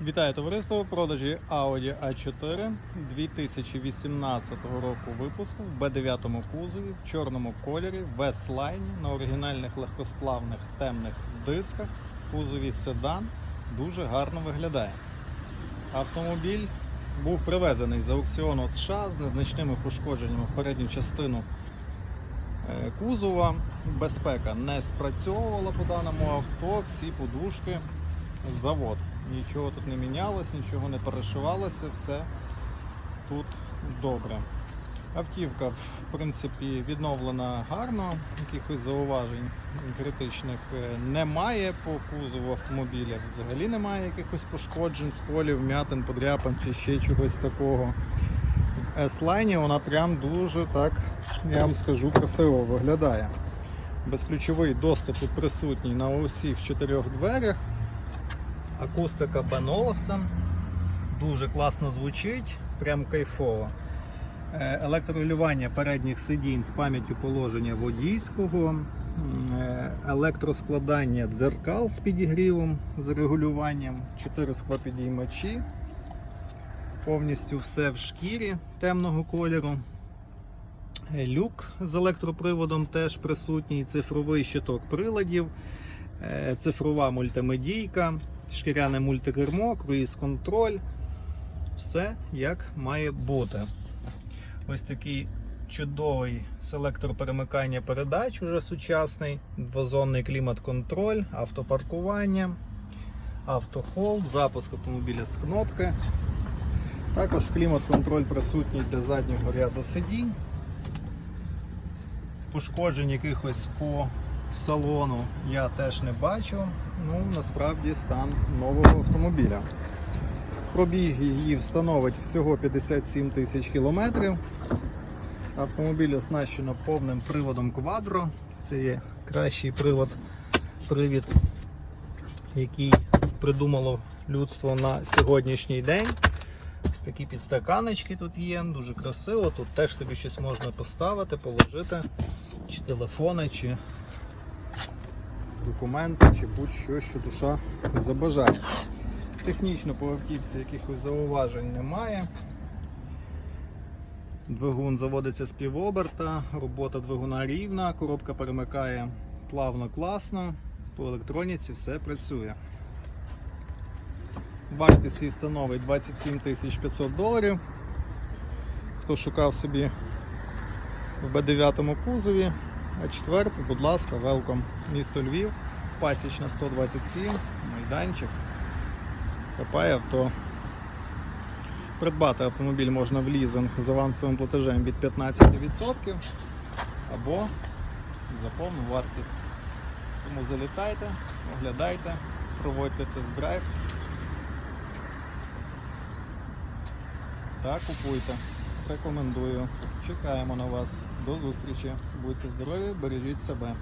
Вітаю товариство в продажі Audi A4 2018 року випуску в B9 кузові в чорному кольорі в S-Line на оригінальних легкосплавних темних дисках кузові седан дуже гарно виглядає. Автомобіль був привезений з аукціону США з незначними пошкодженнями в передню частину е, кузова. Безпека не спрацьовувала по даному авто, всі подушки завод. Нічого тут не мінялось, нічого не перешивалося, все тут добре. Автівка, в принципі, відновлена гарно, якихось зауважень критичних е, немає по кузову автомобіля. Взагалі немає якихось пошкоджень, сколів, м'ятин, подряпин чи ще чогось такого. В S-Line вона прям дуже так, я вам скажу, красиво виглядає. Безключовий доступ тут присутній на усіх чотирьох дверях. Акустика Бен. Дуже класно звучить, прям кайфово. Е, Електрорегулювання передніх сидінь з пам'яттю положення водійського, е, електроскладання дзеркал з підігрівом з регулюванням, 4 склопідіймачі, повністю все в шкірі темного кольору. Е, Люк з електроприводом теж присутній, цифровий щиток приладів, цифрова мультимедійка, шкіряне мультикермо, круїз-контроль. Все як має бути. Ось такий чудовий селектор перемикання передач, уже сучасний, двозонний клімат-контроль, автопаркування, автохолд, запуск автомобіля з кнопки. Також клімат-контроль присутній для заднього ряду сидінь. Пошкоджень якихось по салону я теж не бачу. Ну, насправді стан нового автомобіля. Пробіг її встановить всього 57 тисяч кілометрів. Автомобіль оснащено повним приводом Quadro. Це є кращий привод, привід, який придумало людство на сьогоднішній день. Ось такі підстаканочки тут є, дуже красиво. Тут теж собі щось можна поставити, положити, чи телефони, чи документи, чи будь-що, що душа забажає. Технічно по автівці якихось зауважень немає. Двигун заводиться з півоберта, робота двигуна рівна, коробка перемикає плавно, класно, по електроніці все працює. Вартість її становить 27 500 доларів. Хто шукав собі в Б9 кузові, а четвертий, будь ласка, велком. Місто Львів, пасічна 127, майданчик. Хапає авто. Придбати автомобіль можна в лізинг з авансовим платежем від 15% або за повну вартість. Тому залітайте, оглядайте, проводьте тест-драйв та купуйте. Рекомендую. Чекаємо на вас. До зустрічі. Будьте здорові, бережіть себе.